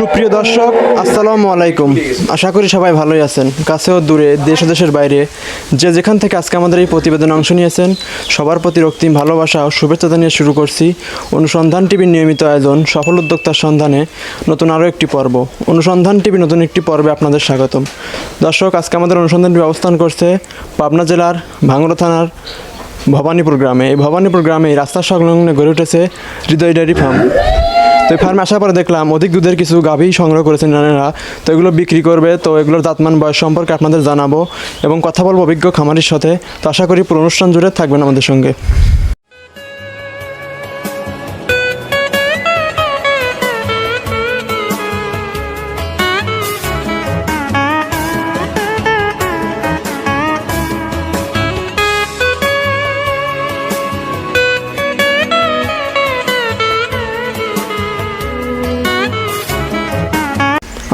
সুপ্রিয় দর্শক, আসসালামু আলাইকুম। আশা করি সবাই ভালোই আছেন। কাছেও দূরে, দেশ দেশের বাইরে যে যেখান থেকে আজকে আমাদের এই প্রতিবেদনে অংশ নিয়েছেন, সবার প্রতি রক্তিম ভালোবাসা ও শুভেচ্ছা জানিয়ে শুরু করছি অনুসন্ধান টিভির নিয়মিত আয়োজন সফল উদ্যোক্তার সন্ধানে নতুন আরও একটি পর্ব। অনুসন্ধান টিভি নতুন একটি পর্বে আপনাদের স্বাগতম। দর্শক, আজকে আমাদের অনুসন্ধান টিভি অবস্থান করছে পাবনা জেলার ভাঙড়া থানার ভবানীপুর গ্রামে। এই ভবানীপুর গ্রামে এই রাস্তার সংলগ্নে গড়ে উঠেছে হৃদয় ডেয়ারি ফার্ম। তো এই ফার্মে আসার পরে দেখলাম অধিক দুধের কিছু গাভী সংগ্রহ করেছেন নানেরা তো এগুলো বিক্রি করবে, তো এগুলোর দাঁতমান বয়স সম্পর্কে আপনাদের জানাব এবং কথা বলব অভিজ্ঞ খামারির সাথে। তো আশা করি পুরো অনুষ্ঠান জুড়ে থাকবেন আমাদের সঙ্গে।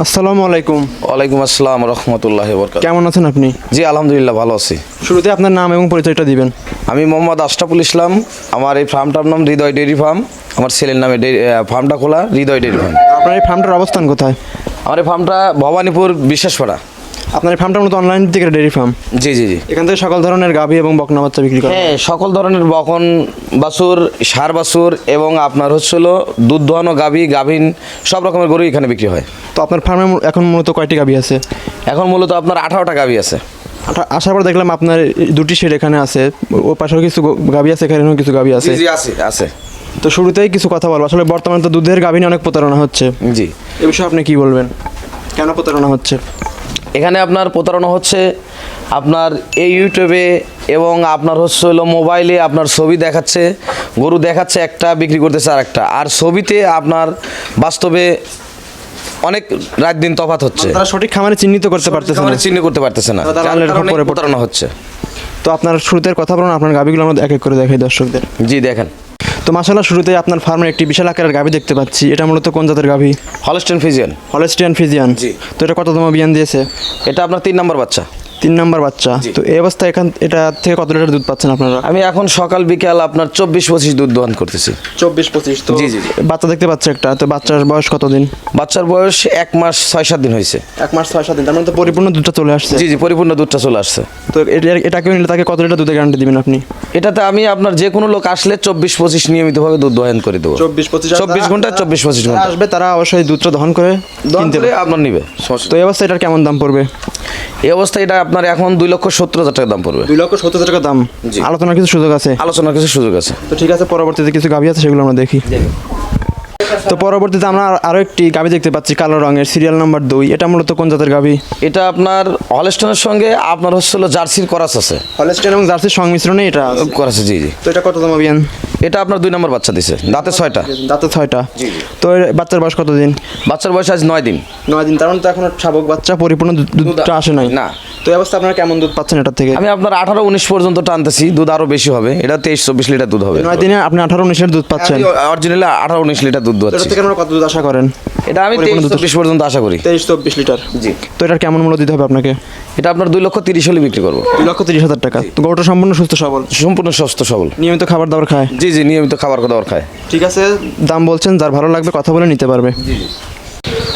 আসসালামু আলাইকুম। ওয়ালাইকুম আসসালাম রহমতুল্লাহ বরকাত কেমন আছেন আপনি? জি আলহামদুলিল্লাহ ভালো আছি। শুরুতে আপনার নাম এবং পরিচয়টা দিবেন। আমি মোহাম্মদ আশরাফুল ইসলাম। আমার এই ফার্মটার নাম হৃদয় ডেইরি ফার্ম। আমার ছেলের নামে ফার্মটা খোলা হৃদয় ডেইরি ফার্ম। আপনার এই ফার্মটার অবস্থান কোথায়? আমার এই ফার্মটা ভবানীপুর বিশ্বাসপাড়া। আপনার ফার্মটা মূলত অনলাইন থেকে ডেয়ারি ফার্ম জি জি জি। এখান থেকে সকল ধরনের গাভী এবং বকনা বাচ্চা বিক্রি করা হ্যাঁ সকল ধরনের বকন বাছুর সার বাছুর এবং আপনার হচ্ছিল দুধ দোহানো গাভী গাভীন সব রকমের গরু এখানে বিক্রি হয়। তো আপনার ফার্মে এখন মূলত কয়টি গাভী আছে? এখন মূলত আপনার আঠারোটা গাভী আছে। আসার পর দেখলাম আপনার দুটি শেড এখানে আছে। ও পাশেও কিছু গাভী আছে এখানেও কিছু গাভী আছে। জি জি আছে আছে। তো শুরুতেই কিছু কথা বলব। আসলে বর্তমানে তো দুধের গাভী নিয়ে অনেক প্রতারণা হচ্ছে। জি। এ বিষয়ে আপনি কি বলবেন? কেন প্রতারণা হচ্ছে? এখানে আপনার প্রতারণা হচ্ছে আপনার এই ইউটিউবে এবং আপনার হচ্ছে হলো মোবাইলে আপনার ছবি দেখাচ্ছে গরু দেখাচ্ছে একটা বিক্রি করতেছে আর একটা আর ছবিতে আপনার বাস্তবে অনেক রাত দিন তফাত হচ্ছে। তারা সঠিক খামারে চিহ্নিত করতে পারতেছে না। চিহ্নিত করতে পারতেছে না। প্রতারণা হচ্ছে। তো আপনার শুরুতে কথা বলুন আপনার গাভীগুলো আমরা এক এক করে দেখাই দর্শকদের। জি দেখেন। তো মাসাল্লাহ শুরুতে আপনার ফার্মের একটি বিশাল আকারের গাভী দেখতে পাচ্ছি। এটা মূলত কোন জাতের গাভী? Holstein Friesian. Holstein Friesian. জি। তো এটা কততম বিয়ান দিয়েছে? এটা আপনার তিন নম্বর বাচ্চা। তিন নাম্বার বাচ্চা। তো এই অবস্থায় এখান এটা থেকে কত লিটার দুধ পাচ্ছেন আপনারা? আমি এখন সকাল বিকাল আপনার চব্বিশ পঁচিশ দুধ দোহান করতেছি। চব্বিশ পঁচিশ তো জি, জি, জি। বাচ্চা দেখতে পাচ্ছে একটা। তো বাচ্চার বয়স কতদিন? বাচ্চার বয়স এক মাস ছয় সাত দিন হয়েছে। এক মাস ছয় সাত দিন তার মানে তো পরিপূর্ণ দুধটা চলে আসছে। জি জি পরিপূর্ণ দুধটা চলে আসছে। তো এটা- এটাকে নিলে তাকে কত লিটার দুধের গ্যারান্টি দিবেন আপনি? এটাতে আমি আপনার যে কোনো লোক আসলে চব্বিশ পঁচিশ নিয়মিতভাবে দুধ দোহান করে দেবো। চব্বিশ পঁচিশ চব্বিশ ঘণ্টা চব্বিশ পঁচিশ ঘণ্টা। আসবে তারা অবশ্যই দুধটা দহন করে দোহান কিনতে করে। আপনার নিবে তো এই অবস্থায় এটার কেমন দাম পড়বে? এই অবস্থায় এটা আপনার এখন দুই লক্ষ সত্তর হাজার টাকা দাম পড়বে। দুই লক্ষ সত্তর হাজার টাকা দাম। জি। আলোচনার কিছু সুযোগ আছে? আলোচনার কিছু সুযোগ আছে। তো ঠিক আছে পরবর্তীতে কিছু গাভী আছে সেগুলো আমরা দেখি। তো পরবর্তীতে আমরা আর- আরও একটি গাভী দেখতে পাচ্ছি কালো রঙের সিরিয়াল নাম্বার দুই। এটা মূলত কোন জাতের গাভী? এটা আপনার হলস্টনের সঙ্গে আপনার হচ্ছিল জার্সির করাস আছে। হলেস্টেন এবং জার্সির সংমিশ্রণে এটা আছে। করাস জি জি। তো এটা কততম বিয়ান এটা আপনার দুই নম্বর বাচ্চা দিছে। দাঁতে ছয়টা। দাঁতে ছয়টা। তো এর বাচ্চার বয়স কতদিন? বাচ্চার বয়স আজ নয় দিন। নয় দিন তার মানে তো এখন শাবক বাচ্চা পরিপূর্ণ দুধ- দুধটা আসে নাই। না। তো এই অবস্থা আপনারা কেমন দুধ পাচ্ছেন এটার থেকে? আমি আপনার আঠারো উনিশ পর্যন্ত টানতেছি দুধ আরও বেশি হবে। এটা তেইশ চব্বিশ লিটার দুধ হবে। নয় দিনে আপনি আঠারো উনিশের দুধ পাচ্ছেন। অরিজিনালি আঠারো উনিশ লিটার দুধ তো এটার হচ্ছে থেকে আমরা কত দুধ আশা করেন? এটা আমি তেইশ চব্বিশ পর্যন্ত আশা করি। তেইশ চব্বিশ লিটার। জি। তো এটার কেমন মূল্য দিতে হবে আপনাকে? এটা আপনার দুই লক্ষ তিরিশ হলে বিক্রি করব। দুই লক্ষ তিরিশ হাজার টাকা। তো গরুটা সম্পূর্ণ সুস্থ সবল? সম্পূর্ণ সুস্থ সবল। নিয়মিত খাবার দাবার খায়? জি জি নিয়মিত খাবার দাবার খায়। ঠিক আছে দাম বলছেন যার ভালো লাগবে কথা বলে নিতে পারবে।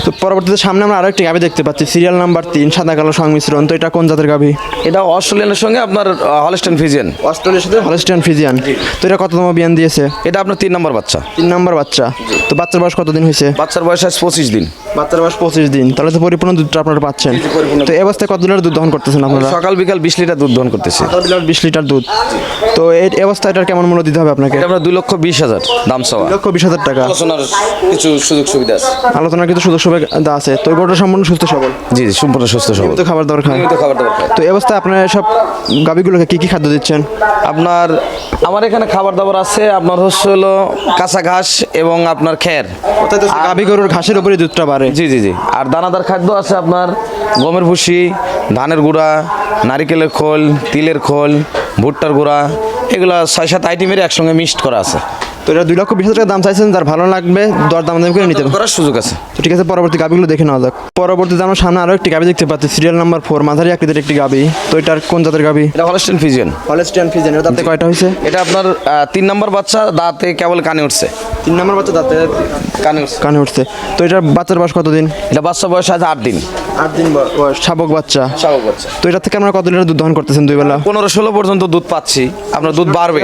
তো পরবর্তীতে সামনে আমরা আরও একটি গাভি দেখতে পাচ্ছি সিরিয়াল নাম্বার তিন সাদা কালো সংমিশ্রণ। তো এটা কোন জাতের গাভি? এটা অস্ট্রেলিয়ানের সঙ্গে আপনার হলস্টেন ফিজিয়ান অস্ট্রেলিয়ার সাথে হলস্টিয়ান ফিজিয়ান তো এটা কততম বিয়ান দিয়েছে? এটা আপনার তিন নম্বর বাচ্চা। তিন নম্বর বাচ্চা। তো বাচ্চার বয়স কতদিন হয়েছে? বাচ্চার বয়স আজ পঁচিশ দিন। বাচ্চার বয়স পঁচিশ দিন। তাহলে তো পরিপূর্ণ দুধটা আপনারা পাচ্ছেন। তো এই অবস্থায় কত লিটার দুধ দহন করতেছেন আপনারা? সকাল বিকাল বিশ লিটার দুধ দহন করতেছে। বিশ লিটার দুধ। তো এই অবস্থায় এটার কেমন মূল্য দিতে হবে আপনাকে? এটা আপনার দুই লক্ষ বিশ হাজার দাম দুই লক্ষ বিশ হাজার টাকা। আলোচনার কিছু সুযোগ সুবিধা আছে। আলোচনার কিছু সুযোগ সুবিধা আছে। তো গরুটা সম্পূর্ণ সুস্থ সবল? জি জি সম্পূর্ণ সুস্থ সবল। তো খাবার দাবার খায়? নিয়মিত খাবার দাবার খায়। তো এই অবস্থায় আপনারা সব গাভিগুলোকে কি কি খাদ্য দিচ্ছেন? আপনার আমার এখানে খাবার দাবার আছে আপনার হচ্ছে হলো কাঁচা ঘাস এবং আপনার অর্থাৎ গাভি গরুর ঘাসের উপরে দুধটা বাড়ে। জি জি জি। আর দানাদার খাদ্য আছে আপনার গমের ভুসি ধানের গুঁড়া নারিকেলের খোল তিলের খোল ভুট্টার গুঁড়া এগুলো ছয় সাত আইটেমের একসঙ্গে মিক্সড করা আছে। তো এটা দুই লক্ষ বিশ হাজার টাকা দাম চাইছেন যার ভালো লাগবে দর দাম দাম করে নিতে করার সুযোগ আছে। তো ঠিক আছে পরবর্তী গাভিগুলো দেখে নেওয়া যাক। পরবর্তীতে আমরা সামনে আরও একটি গাবি দেখতে পাচ্ছি সিরিয়াল নাম্বার ফোর মাঝারি আকৃতির একটি গাবি। তো এটার কোন জাতের গাভি এটা হলস্টেন ফিজিয়ান হলেস্টিয়ান ফিজেন এটা দাঁতে কয়টা হয়েছে? এটা আপনার তিন নম্বর বাচ্চা দাঁতে কেবল কানে উঠছে। তিন নম্বর বাচ্চা দাঁতে কানে উঠছে। কানে উঠছে। তো এটার বাচ্চার বয়স কতদিন? এটা বাচ্চা বয়স আছে আট দিন। আট দিন শাবক বাচ্চা। স্বাভাবিক বাচ্চা। তো এটা থেকে আমরা কত লিটার দুধ দহন করতেছেন দুই বেলা? পনেরো ষোলো পর্যন্ত দুধ পাচ্ছি। আপনার দুধ বাড়বে।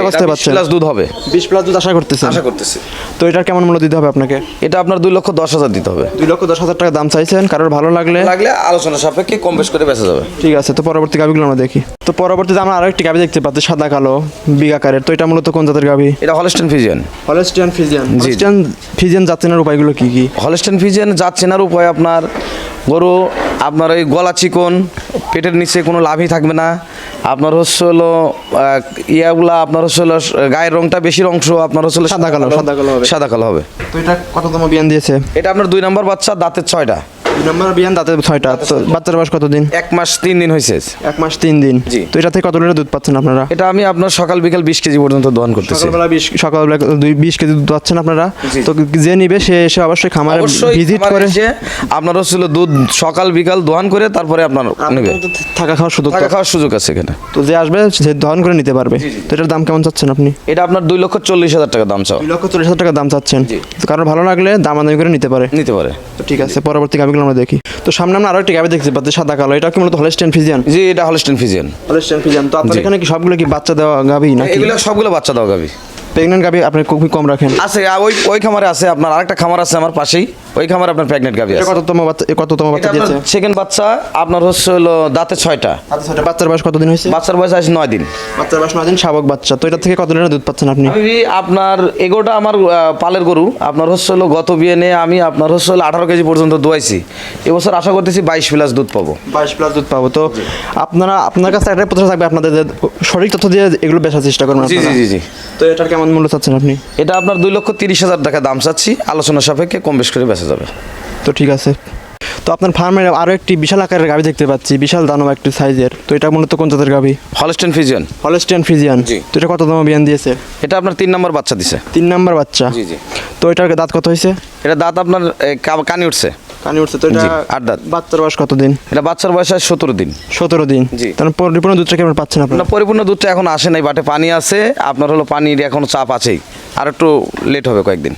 প্লাস দুধ হবে। বিশ প্লাস দুধ আশা করতেছেন? আশা করতেছি। তো এটার কেমন মূল্য দিতে হবে আপনাকে? এটা আপনার দুই লক্ষ দশ হাজার দিতে হবে। দুই লক্ষ দশ হাজার টাকা দাম চাইছেন। কারোর ভালো লাগলে লাগলে আলোচনা সাপেক্ষে কম বেশ করে বেঁচে যাবে। ঠিক আছে তো পরবর্তী গাভিগুলো আমরা দেখি। তো পরবর্তীতে আমরা আরও একটি গাভি দেখতে পাচ্ছি সাদা কালো বিগাকারের তো এটা মূলত কোন জাতের গাভি? এটা হলস্টেন ফিজিয়ান হলেস্টিয়ান ফিজিয়ান জি। হলেস্টিয়ান ফিজিয়ান জাতের উপায়গুলো কি কি? হলস্টেন ফিজিয়ান জাত চেনার উপায় আপনার গরু আপনার ওই গলা চিকন পেটের নিচে কোনো লাভই থাকবে না। আপনার হচ্ছে হলো ইয়াগুলা আপনার হচ্ছে হলো গায়ের রংটা বেশি অংশ আপনার হচ্ছে হলো সাদা কালো, সাদা কালো হবে। সাদা কালো হবে। তো এটা কততম বিয়ান দিয়েছে? এটা আপনার দুই নম্বর বাচ্চা দাঁতের ছয়টা। নম্বর বিয়ান দাঁতে ছয়টা। তো বাচ্চার বয়স কতদিন? এক মাস তিন দিন হয়েছে। এক মাস তিন দিন। জি। তো এটা থেকে কত লিটার দুধ পাচ্ছেন আপনারা? এটা আমি আপনার সকাল বিকাল বিশ কেজি পর্যন্ত দহন করতেছি। সকালবেলা বিশ সকালবেলা দুই বিশ কেজি দুধ পাচ্ছেন আপনারা? তো যে নিবে সে এসে অবশ্যই খামারে ভিজিট করে আপনার হচ্ছে দুধ সকাল বিকাল দোহান করে তারপরে আপনার নেবে। থাকা খাওয়ার সুযোগ থাকা খাওয়ার সুযোগ আছে এখানে। তো যে আসবে সে দহন করে নিতে পারবে। তো এটার দাম কেমন চাচ্ছেন আপনি? এটা আপনার দুই লক্ষ চল্লিশ হাজার টাকা দাম চাও দুই লক্ষ চল্লিশ হাজার টাকা দাম চাচ্ছেন। কারণ ভালো লাগলে দামাদামি করে নিতে পারে। নিতে পারে। তো ঠিক আছে পরবর্তী গাভিগুলো আমরা দেখি। তো সামনে আমরা আরও একটি গাভি দেখতে পাচ্ছি সাদা কালো। এটা কি মূলত হলস্টেন ফিজিয়ান জি এটা হলস্টেন ফিজিয়ান হলস্টেন ফিজিয়ান তো আপনার এখানে কি সবগুলো কি বাচ্চা দেওয়া গাবি না এগুলো সবগুলো বাচ্চা দেওয়া গাবি। প্রেগনেন্ট গাভি আপনি খুবই কম রাখেন। আছে ওই ওই খামারে আছে আপনার আরেকটা খামার আছে আমার পাশেই। ওই খামারে আপনার প্রেগনেন্ট এটা আছে। কততম বাচ্চা কততম বাচ্চা দিয়েছে? সেকেন্ড বাচ্চা আপনার হচ্ছে হলো দাঁতে ছয়টা। আচ্ছা এটা বাচ্চার বয়স কতদিন হয়েছে? বাচ্চার বয়স আছে নয় দিন। বাচ্চার বয়স নয় দিন শাবক বাচ্চা। তো এটা থেকে কত লিটার দুধ পাচ্ছেন আপনি? আপনার এগোটা আমার পালের গরু। আপনার হচ্ছে হলো গত বিয়ে নিয়ে আমি আপনার হচ্ছে হলো আঠারো কেজি পর্যন্ত দোয়াইছি। এবছর আশা করতেছি বাইশ প্লাস দুধ পাবো। বাইশ প্লাস দুধ পাবো। তো আপনারা আপনার কাছে একটা প্রশ্ন থাকবে আপনাদের সঠিক তথ্য দিয়ে এগুলো বেচার চেষ্টা করবেন জি জি জি জি। তো এটার কেমন মূল্য চাচ্ছেন আপনি? এটা আপনার দুই লক্ষ তিরিশ হাজার টাকা দাম চাচ্ছি। আলোচনা সাপেক্ষে কম বেশ করে বেঁচে যাবে। তো ঠিক আছে। তো আপনার ফার্মের আরও একটি বিশাল আকারের গাভি দেখতে পাচ্ছি বিশাল দানব একটি সাইজের। তো এটা মূলত কোন জাতের গাভি? হলস্টেন ফিজিয়ান হলেস্টিয়ান ফিজিয়ান জি। তো এটা কত দাম বিয়ান দিয়েছে? এটা আপনার তিন নম্বর বাচ্চা দিছে। তিন নম্বর বাচ্চা? জি জি। তো এটার দাঁত কত হয়েছে এটা দাঁত আপনার কানে উঠছে। কানি উঠছে তো এটা আট দাঁত। বাচ্চার বয়স কতদিন? এটা বাচ্চার বয়স আছে সতেরো দিন। সতেরো দিন। জি। তাহলে পরিপূর্ণ দুধটা কেমন পাচ্ছেন আপনার? পরিপূর্ণ দুধটা এখন আসে নাই বাটে পানি আছে। আপনার হলো পানির এখন চাপ আছেই। আর একটু লেট হবে কয়েকদিন।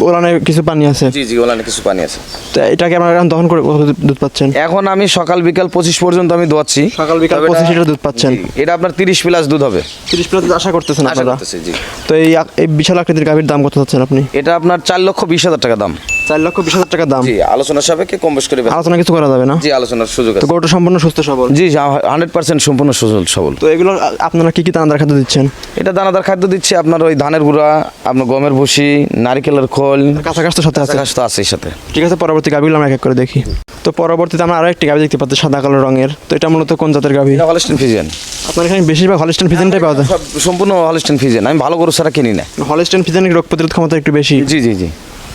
ওলানে কিছু পানি আছে? জি জি ওলানে কিছু পানি আছে। তো এটাকে আপনারা এখন দহন করে দুধ পাচ্ছেন? এখন আমি সকাল বিকাল পঁচিশ পর্যন্ত আমি দোয়াচ্ছি। সকাল বিকাল এটা- পঁচিশ লিটার দুধ পাচ্ছেন। এটা আপনার তিরিশ প্লাস দুধ হবে। তিরিশ প্লাস আশা করতেছেন আশা আপনারা? করতেছি জি। তো এই এই বিশাল আকৃতির গাভীর দাম কত চাচ্ছেন আপনি? এটা আপনার চার লক্ষ বিশ হাজার টাকা দাম। চার লক্ষ বিশ হাজার টাকা দাম। জি আলোচনার সাপেক্ষে কম বেশ করে আলোচনা কিছু করা যাবে না? জি আলোচনার সুযোগ আছে। গরুটা সম্পূর্ণ সুস্থ সবল? জি হান্ড্রেড পার্সেন্ট সম্পূর্ণ সজল সবল। তো এগুলো আপনারা কি কি দানাদার খাদ্য দিচ্ছেন? এটা দানাদার খাদ্য দিচ্ছে আপনার ওই ধানের গুঁড়া আপনার গমের ভুসি নারিকেলের খোল। কাছাকাছি তো সাথে আছে? ঘাস তো আছে সাথে। ঠিক আছে পরবর্তী গাভীগুলো আমরা এক এক করে দেখি। তো পরবর্তীতে আমরা আরও একটি গাভী দেখতে পাচ্ছি সাদা কালো রঙের। তো এটা মূলত কোন জাতের গাভী? এটা হলস্টেন ফিজিয়ান আপনার এখানে বেশিরভাগ হলিস্টেন ফিজেনটাই পাওয়া যায়। সম্পূর্ণ হলস্টেন ফিজিয়ান আমি ভালো গরু ছাড়া কিনি না। হলিস্টেন ফিজেনের রোগ প্রতিরোধ ক্ষমতা একটু বেশি। জি জি জি।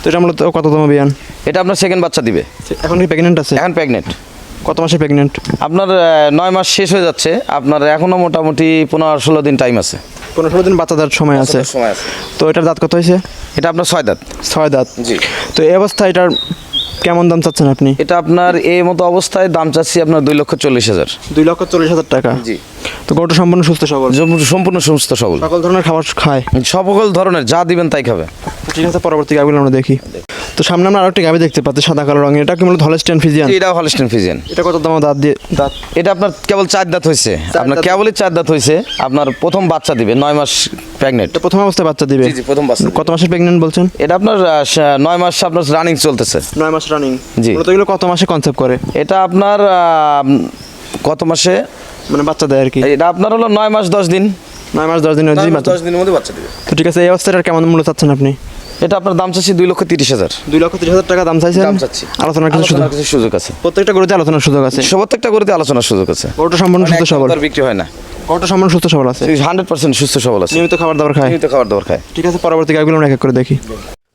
এটা মূলত কততম বিয়ান? এটা আপনার সেকেন্ড বাচ্চা দিবে। এখন কি প্রেগনেন্ট আছে? এখন প্রেগনেন্ট কত মাসে প্রেগনেন্ট আপনার নয় মাস শেষ হয়ে যাচ্ছে। আপনার এখনও মোটামুটি পনেরো ষোলো দিন টাইম আছে। পনেরো ষোলো দিন বাচ্চা দেওয়ার সময় আছে। সময় আছে। তো এটার দাঁত কত হয়েছে? এটা আপনার ছয় দাঁত। ছয় দাঁত। জি। তো এই অবস্থায় এটার কেমন দাম চাচ্ছেন আপনি? এটা আপনার এই মতো অবস্থায় দাম চাচ্ছি আপনার দুই লক্ষ চল্লিশ হাজার। দুই লক্ষ চল্লিশ হাজার টাকা। জি। তো গরুটা সম্পূর্ণ সুস্থ সবল? সম্পূর্ণ সুস্থ সবল। সকল ধরনের খাবার খায়? সকল ধরনের যা দিবেন তাই খাবে। ঠিক আছে পরবর্তী গাভিগুলো আমরা দেখি। তো সামনে আমরা আরও একটি গাভি দেখতে পাচ্ছি সাদা কালো রঙের। এটা কি মূলত হলেস্টেন ফিজিয়ান এটা হলস্টেন ফিজিয়ান এটা কত দাম দাঁত দিয়ে দাঁত? এটা আপনার কেবল চার দাঁত হয়েছে আপনার। কেবলই চার দাঁত হয়েছে আপনার প্রথম বাচ্চা দিবে নয় মাস প্রেগনেন্ট প্রথম অবস্থায় বাচ্চা দিবে? প্রথম বাচ্চা কত মাসের প্রেগনেন্ট বলছেন? এটা আপনার নয় মাস আপনার রানিং চলতেছে। নয় মাস রানিং জি। এগুলো কত মাসে কনসেপ্ট করে? এটা আপনার কত মাসে? মানে বাচ্চা দেয় আর কি। এটা আপনার হলো নয় মাস দশ দিন। নয় মাস দশ দিন জি বাচ্চা দিনের মধ্যে বাচ্চা দিবে। তো ঠিক আছে এই অবস্থাটার কেমন মূল্য চাচ্ছেন আপনি? এটা আপনার দাম চাচ্ছি দুই লক্ষ তিরিশ হাজার। দুই লক্ষ তিরিশ হাজার টাকা দাম চাইছেন? দাম চাচ্ছি। আলোচনার কিছু সুযোগ কিছু সুযোগ আছে। প্রত্যেকটা গরুতে আলোচনার সুযোগ আছে। প্রত্যেকটা করতে আলোচনার সুযোগ আছে। গরুটা সম্পূর্ণ সুস্থ সবল। বিক্রি হয় না। গরুটা সম্পূর্ণ সুস্থ সবল আছে। হান্ড্রেড পার্সেন্ট সুস্থ সবল আছে। নিয়মিত খাবার দাবার খায়। নিয়মিত খাবার দাবার খায়। ঠিক আছে পরবর্তী আমরা এক এক করে দেখি।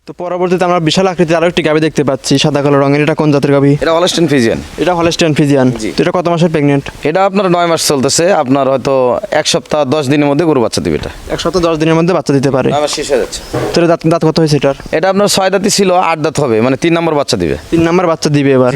তো পরবর্তীতে আমরা বিশাল আকৃতির আরও একটি গাবি দেখতে পাচ্ছি সাদা কালো রঙের। এটা কোন জাতের গাবি? এটা অলস্টেন ফিজিয়ান এটা হলেস্টিয়ান ফিজিয়ান তো এটা কত মাসের প্রেগনেন্ট এটা আপনার নয় মাস চলতেছে আপনার হয়তো এক সপ্তাহ দশ দিনের মধ্যে গরু বাচ্চা দিবে এটা। এক সপ্তাহ দশ দিনের মধ্যে বাচ্চা দিতে পারে। শেষ হয়ে যাচ্ছে। তো দাঁত দাঁত কত হয়েছে এটার? এটা আপনার ছয় দাঁতি ছিল আট দাঁত হবে মানে তিন নম্বর বাচ্চা দিবে। তিন নাম্বার বাচ্চা দিবে এবার।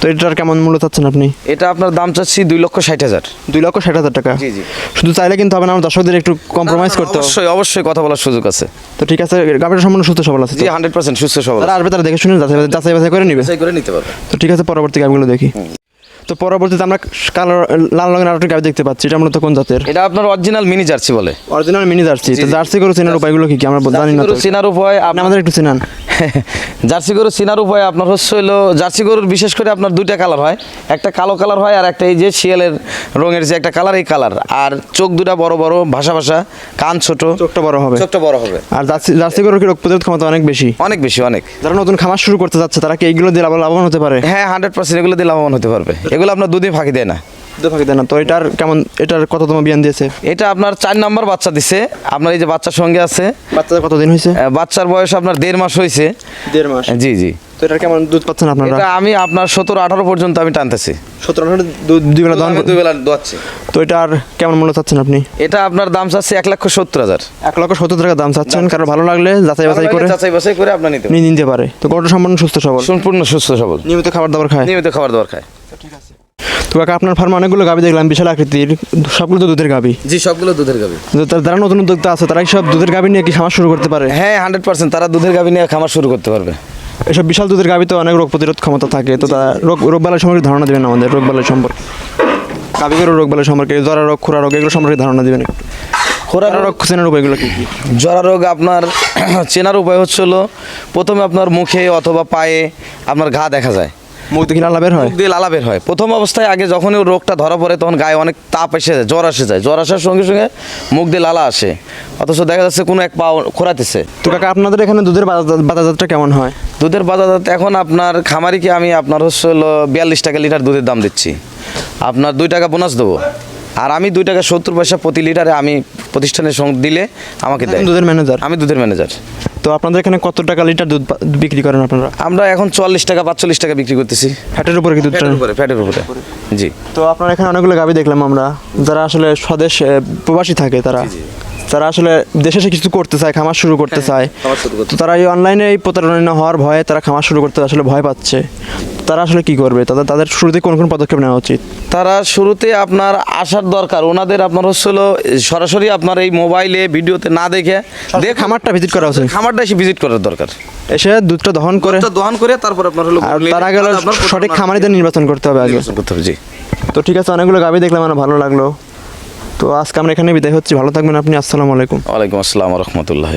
তো এটার কেমন মূল্য চাচ্ছেন আপনি? এটা আপনার দাম চাচ্ছি দুই লক্ষ ষাট হাজার। দুই লক্ষ ষাট হাজার টাকা। জি, জি। শুধু চাইলে কিন্তু হবে না আমার দর্শকদের একটু কম্প্রোমাইজ করতে হবে। অবশ্যই অবশ্যই কথা বলার সুযোগ আছে। তো ঠিক আছে গাবিটা সম্পূর্ণ সুস্থ সবল আছে হান্ড্রেড পার্সেন্ট সুস্থ সবল। তারা আসবে তারা দেখে শুনে যাচাই বাছাই- করে নিবে। করে নিতে পারবে। তো ঠিক আছে পরবর্তী গাবিগুলো দেখি। তো পরবর্তীতে আমরা কালো লাল রঙের আরেকটা গাবি দেখতে পাচ্ছি এটা মূলত কোন জাতের? এটা আপনার অরিজিনাল মিনি জার্সি বলে। অরিজিনাল মিনি জার্সি তো জার্সি করে চেনার উপায়গুলো কি কি? আমরা জানি না তো। চেনার উপায় আপনি আমাদের একটু চেনান। জার্সি গরু চিনার উপায় আপনার হচ্ছে হলো জার্সি গরুর বিশেষ করে আপনার দুইটা কালার হয়। একটা কালো কালার হয় আর একটা এই যে শিয়ালের রঙের যে একটা কালার এই কালার। আর চোখ দুটা বড় বড় ভাষা ভাষা কান ছোট। চোখটা বড় হবে। চোখটা বড় হবে। আর জার্সি জার্সি গরুর কি রোগ প্রতিরোধ ক্ষমতা অনেক বেশি? অনেক বেশি অনেক। যারা নতুন খামার শুরু করতে যাচ্ছে তারা কি এইগুলো দিয়ে লাভ- লাভবান হতে পারে? হ্যাঁ হান্ড্রেড পার্সেন্ট এগুলো দিয়ে লাভবান হতে পারবে। এগুলো আপনার দুদিন ফাঁকি দেয় না। দুধ ফাঁকি দেয় না। তো এটার কেমন এটার কততম বিয়ান দিয়েছে? এটা আপনার চার নাম্বার বাচ্চা দিছে। আপনার এই যে বাচ্চার সঙ্গে আছে। বাচ্চাদের কতদিন হয়েছে? বাচ্চার বয়স আপনার দেড় মাস হয়েছে। দেড় মাস। জি জি। তো এটার কেমন দুধ পাচ্ছেন আপনারা? এটা আমি আপনার সতেরো আঠারো পর্যন্ত আমি টানতেছি। সতেরো আঠারো দুই বেলা দহন দুই বেলা দোয়াচ্ছি। তো এটার কেমন মূল্য চাচ্ছেন আপনি? এটা আপনার দাম চাচ্ছে এক লক্ষ সত্তর হাজার। এক লক্ষ সত্তর টাকা দাম চাচ্ছেন। কারও ভালো লাগলে যাচাই বাছাই করে যাচাই বাছাই করে আপনার নিতে নিতে পারে। তো গরুটা সম্পূর্ণ সুস্থ সবল? সম্পূর্ণ সুস্থ সবল। নিয়মিত খাবার দাবার খায়? নিয়মিত খাবার দাবার খায়। তো কাকা আপনার ফার্মে অনেকগুলো গাবি দেখলাম বিশাল আকৃতির সবগুলো তো দুধের গাবি। জি সবগুলো দুধের গাবি। তারা- যারা নতুন উদ্যোক্তা আছে তারা সব দুধের গাবি নিয়ে কি খামার শুরু করতে পারে? হ্যাঁ হান্ড্রেড পার্সেন্ট তারা দুধের গাবি নিয়ে খামার শুরু করতে পারবে। এসব বিশাল দুধের গাবিতে অনেক রোগ প্রতিরোধ ক্ষমতা থাকে তো তারা রোগ রোগবালাই সম্পর্কে ধারণা দেবেন আমাদের রোগবালাই সম্পর্কে। গাবিগুলোর রোগবালাই সম্পর্কে জরা রোগ খুরা রোগ এগুলো সম্পর্কে ধারণা দেবেন খোরা রোগ চেনার উপায়গুলো কি কি? জরা রোগ আপনার চেনার উপায় হচ্ছে হলো প্রথমে আপনার মুখে অথবা পায়ে আপনার ঘা দেখা যায়। মুখ দেখি লালা বের হয়? মুখ দিয়ে লালা বের হয়। প্রথম অবস্থায় আগে যখনই ওর রোগটা ধরা পড়ে তখন গায়ে অনেক তাপ এসে যায় জ্বর আসে যায়। জ্বর আসার সঙ্গে সঙ্গে মুখ দিয়ে লালা আসে। অথচ দেখা যাচ্ছে কোনো এক পা খোরাতেছে। তো কাকা আপনাদের এখানে দুধের বাজার- বাজারজাতটা কেমন হয়? দুধের বাজার এখন আপনার খামারিকে আমি আপনার হচ্ছে হলো বিয়াল্লিশ টাকা লিটার দুধের দাম দিচ্ছি। আপনার দুই টাকা বোনাস দেবো। আর আমি দুই টাকা সত্তর পয়সা প্রতি লিটারে আমি প্রতিষ্ঠানের সঙ্গে দিলে আমাকে দেয়। দুধের ম্যানেজার? আমি দুধের ম্যানেজার। তো আপনাদের এখানে কত টাকা লিটার দুধ বিক্রি করেন আপনারা? আমরা এখন চুয়াল্লিশ টাকা পাঁচচল্লিশ টাকা বিক্রি করতেছি। ফ্যাটের উপরে কি দুধটা? ফ্যাটের উপরে ফ্যাটের উপরে। জি। তো আপনার এখানে অনেকগুলো গাবি দেখলাম আমরা যারা আসলে স্বদেশ প্রবাসী থাকে তারা। তারা আসলে দেশে এসে কিছু করতে চায় খামার শুরু করতে চায়। শুরু করতে তো তারা এই অনলাইনে এই প্রতারণা হওয়ার ভয়ে তারা খামার শুরু করতে আসলে ভয় পাচ্ছে। তারা আসলে কি করবে? তাদের তাদের শুরুতে কোন কোন পদক্ষেপ নেওয়া উচিত? তারা শুরুতে আপনার আসার দরকার। ওনাদের আপনার হচ্ছে হলো সরাসরি আপনার এই মোবাইলে ভিডিওতে না দেখে দেখ খামারটা ভিজিট করা উচিত। খামারটা এসে ভিজিট করার দরকার। এসে দুধটা দহন করে দহন করে তারপর আপনার হলো তার আগে সঠিক খামারিদের নির্বাচন করতে হবে আগে। করতে হবে জি। তো ঠিক আছে অনেকগুলো গাবি দেখলাম আমার ভালো লাগল। তো আজকে আমরা এখানে বিদায় হচ্ছি। ভালো থাকবেন আপনি। আসসালামু আলাইকুম। ওয়ালাইকুম আসসালাম রহমতুল্লাহ